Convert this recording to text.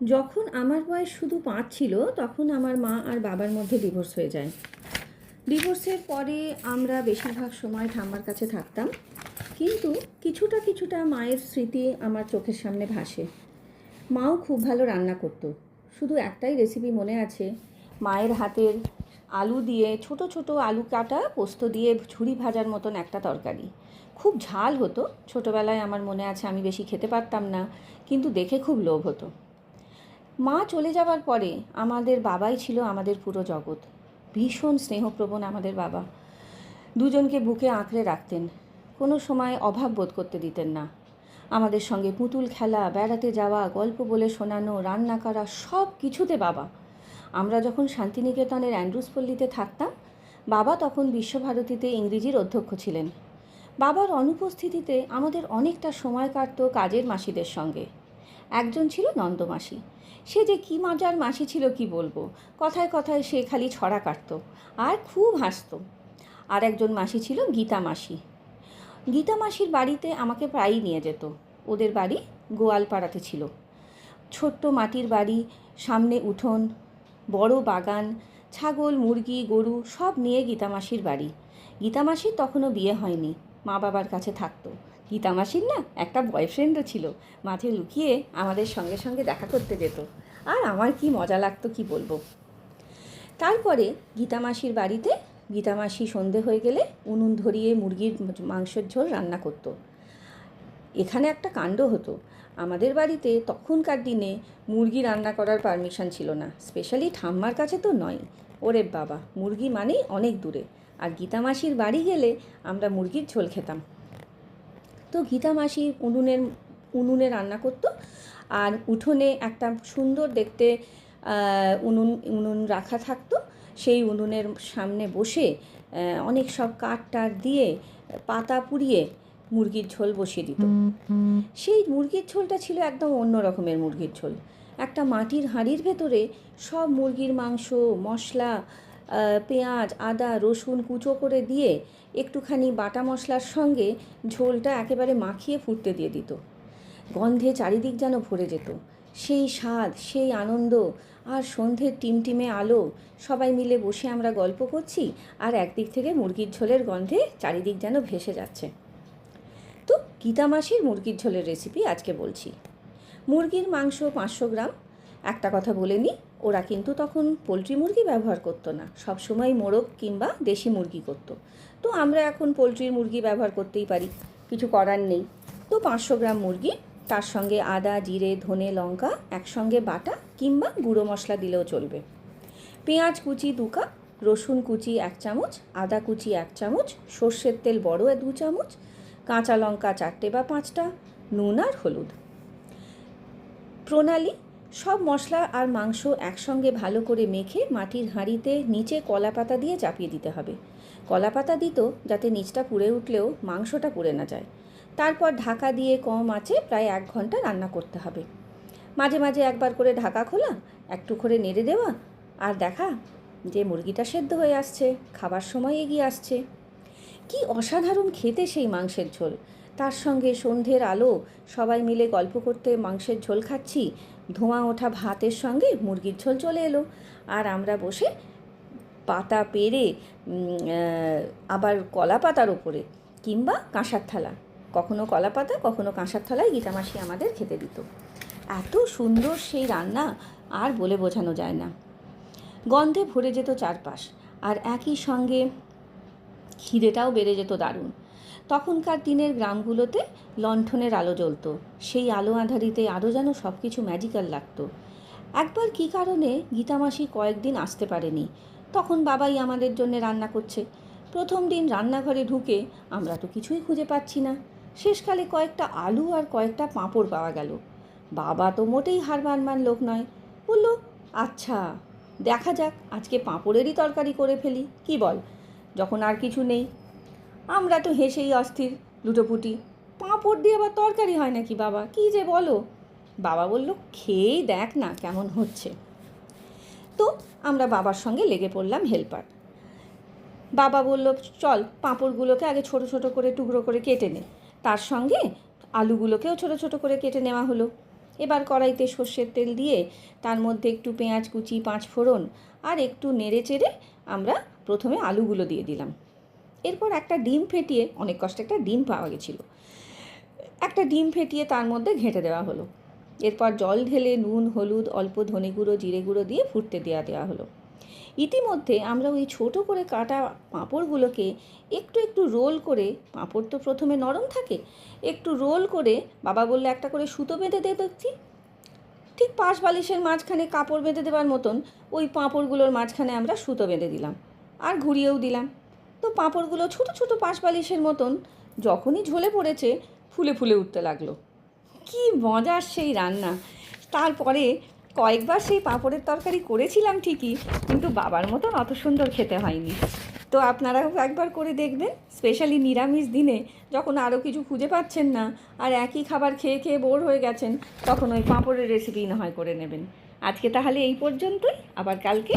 যখন আমার বয়স শুধু পাঁচ ছিল, তখন আমার মা আর বাবার মধ্যে ডিভোর্স হয়ে যায়। ডিভোর্সের পরে আমরা বেশিরভাগ সময় ঠাম্মার কাছে থাকতাম। কিন্তু কিছুটা কিছুটা মায়ের স্মৃতি আমার চোখের সামনে ভাসে। মাও খুব ভালো রান্না করতো। শুধু একটাই রেসিপি মনে আছে, মায়ের হাতের আলু দিয়ে ছোট ছোট আলু কাটা, পোস্ত দিয়ে ঝুড়ি ভাজার মতন একটা তরকারি। খুব ঝাল হতো। ছোটোবেলায় আমার মনে আছে আমি বেশি খেতে পারতাম না, কিন্তু দেখে খুব লোভ হতো। মা চলে যাওয়ার পরে আমাদের বাবাই ছিল আমাদের পুরো জগৎ। ভীষণ স্নেহপ্রবণ আমাদের বাবা। দুজনকে বুকে আঁকড়ে রাখতেন। কোনো সময় অভাব বোধ করতে দিতেন না। আমাদের সঙ্গে পুতুল খেলা, বেড়াতে যাওয়া, গল্প বলে শোনানো, রান্না করা সব কিছুতে বাবা। আমরা যখন শান্তিনিকেতনের অ্যান্ড্রুস পল্লীতে থাকতাম, বাবা তখন বিশ্বভারতীতে ইংরেজির অধ্যক্ষ ছিলেন। বাবার অনুপস্থিতিতে আমাদের অনেকটা সময় কাটত কাজের মাসিদের সঙ্গে। একজন ছিল নন্দমাসি। সে যে কী মজার মাসি ছিল কি বলব? কথায় কথায় সে খালি ছড়া কাটতো আর খুব হাসতো। আর একজন মাসি ছিল গীতা মাসি। গীতা মাসির বাড়িতে আমাকে প্রায়ই নিয়ে যেত। ওদের বাড়ি গোয়ালপাড়াতে ছিল। ছোট্ট মাটির বাড়ি, সামনে উঠোন, বড় বাগান, ছাগল, মুরগি, গরু সব নিয়ে গীতামাসির বাড়ি। গীতামাসির তখনও বিয়ে হয়নি। মা বাবার কাছে থাকতো। গীতামাসির না একটা বয়ফ্রেন্ডও ছিল, মাঝে লুকিয়ে আমাদের সঙ্গে সঙ্গে দেখা করতে যেত। আর আমার কি মজা লাগতো কি বলব? তারপরে গীতামাসির বাড়িতে গীতামাসি সন্ধে হয়ে গেলে উনুন ধরিয়ে মুরগির মাংসের ঝোল রান্না করতো। এখানে একটা কাণ্ড হতো। আমাদের বাড়িতে তখনকার দিনে মুরগি রান্না করার পারমিশন ছিল না। স্পেশালি ঠাম্মার কাছে তো নয়। ওরে বাবা, মুরগি মানেই অনেক দূরে। আর গীতামাসির বাড়ি গেলে আমরা মুরগির ঝোল খেতাম। তো গীতামাসি উনুনের, উনুনে রান্না করতো আর উঠোনে একটা সুন্দর দেখতে উনুন উনুন রাখা থাকতো। সেই উনুনের সামনে বসে অনেক সব কাঠ টাট দিয়ে পাতা পুড়িয়ে মুরগির ঝোল বসিয়ে দিত। সেই মুরগির ঝোলটা ছিল একদম অন্য রকমের মুরগির ঝোল। একটা মাটির হাঁড়ির ভেতরে সব মুরগির মাংস, মশলা পেঁয়াজ, আদা, রসুন কুচো করে দিয়ে একটুখানি বাটা মশলার সঙ্গে ঝোলটা একেবারে মাখিয়ে ফুটতে দিয়ে দিত। গন্ধে চারিদিক যেন ভরে যেত। সেই স্বাদ, সেই আনন্দ আর সন্ধ্যের টিমটিমে আলো, সবাই মিলে বসে আমরা গল্প করছি আর একদিক থেকে মুরগির ঝোলের গন্ধে চারিদিক যেন ভেসে যাচ্ছে। তো গীতামাসির মুরগির ঝোলের রেসিপি আজকে বলছি। মুরগির মাংস পাঁচশো গ্রাম একটা কথা বলে নিই ওরা কিন্তু তখন পোলট্রি মুরগি ব্যবহার করতো না। সব সময় মোরগ কিংবা দেশি মুরগি করতো। তো আমরা এখন পোলট্রির মুরগি ব্যবহার করতেই পারি, কিছু করার নেই। তো পাঁচশো গ্রাম মুরগি, তার সঙ্গে আদা, জিরে, ধনে, লঙ্কা, একসঙ্গে বাটা কিংবা গুঁড়ো মশলা দিলেও চলবে। পেঁয়াজ কুচি দু কাপ, রসুন কুচি এক চামচ, আদা কুচি এক চামচ, সর্ষের তেল বড় দু চামচ, কাঁচা লঙ্কা চারটে বা পাঁচটা, নুন আর হলুদ। প্রণালী সব মশলা আর মাংস একসঙ্গে ভালো করে মেখে মাটির হাঁড়িতে নিচে কলা পাতা দিয়ে চাপিয়ে দিতে হবে। কলা পাতা দিত যাতে নিচটা পুড়ে উঠলেও মাংসটা পুড়ে না যায়। তারপর ঢাকা দিয়ে কম আঁচে প্রায় এক ঘণ্টা রান্না করতে হবে। মাঝে মাঝে একবার করে ঢাকা খোলা, একটু করে নেড়ে দেওয়া আর দেখা যে মুরগিটা সেদ্ধ হয়ে আসছে, খাবার সময় এগিয়ে আসছে। কি অসাধারণ খেতে সেই মাংসের ঝোল। তার সঙ্গে সন্ধ্যের আলো, সবাই মিলে গল্প করতে মাংসের ঝোল খাচ্ছি ধোঁয়া ওঠা ভাতের সঙ্গে মুরগির ঝোল চলে এলো। আর আমরা বসে পাতা পেরে আবার কলা পাতার ওপরে কিংবা কাঁসার থালা। কখনো কলা পাতা, কখনো কাঁসার থালায় গীতামাসি আমাদের খেতে দিত। এত সুন্দর সেই রান্না আর বলে বোঝানো যায় না। গন্ধে ভরে যেত চারপাশ, আর একই সঙ্গে খিদেটাও বেড়ে যেত দারুণ। তখনকার দিনের গ্রামগুলোতে লণ্ঠনের আলো জ্বলতো। সেই আলো আঁধারিতে আরও যেন সব কিছু ম্যাজিক্যাল লাগতো। একবার কী কারণে গীতামাসি কয়েকদিন আসতে পারেনি? তখন বাবাই আমাদের জন্য রান্না করছে। প্রথম দিন রান্নাঘরে ঢুকে আমরা তো কিছুই খুঁজে পাচ্ছি না। শেষকালে কয়েকটা আলু আর কয়েকটা পাঁপড় পাওয়া গেল। বাবা তো মোটেই হার মানমান লোক নয়। বলল আচ্ছা দেখা যাক, আজকে পাঁপড়েরই তরকারি করে ফেলি। কি বল? যখন আর কিছু নেই আমরা তো হেসেই অস্থির লুটোপুটি পাঁপড় দিয়ে আবার তরকারি হয় নাকি বাবা? কি যে বলো? বাবা বলল খেয়েই দেখ না কেমন হচ্ছে। তো আমরা বাবার সঙ্গে লেগে পড়লাম হেল্পার। বাবা বলল, চল, পাঁপড়গুলোকে আগে ছোট ছোট করে টুকরো করে কেটে নে। তার সঙ্গে আলুগুলোকেও ছোট ছোট করে কেটে নেওয়া হলো। এবার কড়াইতে সর্ষের তেল দিয়ে তার মধ্যে একটু পেঁয়াজ কুচি, পাঁচ ফোড়ন আর একটু নেড়ে চেড়ে আমরা প্রথমে আলুগুলো দিয়ে দিলাম। এরপর একটা ডিম ফেটিয়ে, অনেক কষ্টে একটা ডিম পাওয়া গেছিল। একটা ডিম ফেটিয়ে তার মধ্যে ঘেঁটে দেওয়া হলো। এরপর জল ঢেলে নুন, হলুদ, অল্প ধনে গুঁড়ো, জিরে গুঁড়ো দিয়ে ফুটতে দেওয়া দেওয়া হলো। ইতিমধ্যে আমরা ওই ছোট করে কাটা পাঁপড়গুলোকে একটু একটু রোল করে, পাঁপড় তো প্রথমে নরম থাকে, একটু রোল করে বাবা বললে, একটা করে সুতো বেঁধে দে দেখছি। ঠিক পাশ বালিশের মাঝখানে কাপড় বেঁধে দেওয়ার মতন ওই পাঁপড়গুলোর মাঝখানে আমরা সুতো বেঁধে দিলাম। আর ঘুরিয়েও দিলাম। তো পাঁপড়গুলো ছোট ছোট পাশ বালিশের মতন যখনই ঝলে পড়েছে, ফুলে ফুলে উঠতে লাগল। কি মজার সেই রান্না। তারপরে কয়েকবার সেই পাঁপড়ের তরকারি করেছিলাম ঠিকই, কিন্তু বাবার মতন অত সুন্দর খেতে হয়নি। তো আপনারাও একবার করে দেখবেন স্পেশালি নিরামিষ দিনে যখন আরও কিছু খুঁজে পাচ্ছেন না আর একই খাবার খেয়ে খেয়ে বোর হয়ে গেছেন, তখন ওই পাঁপড়ের রেসিপি না হয় করে নেবেন। আজকে তাহলে এই পর্যন্তই, আবার কালকে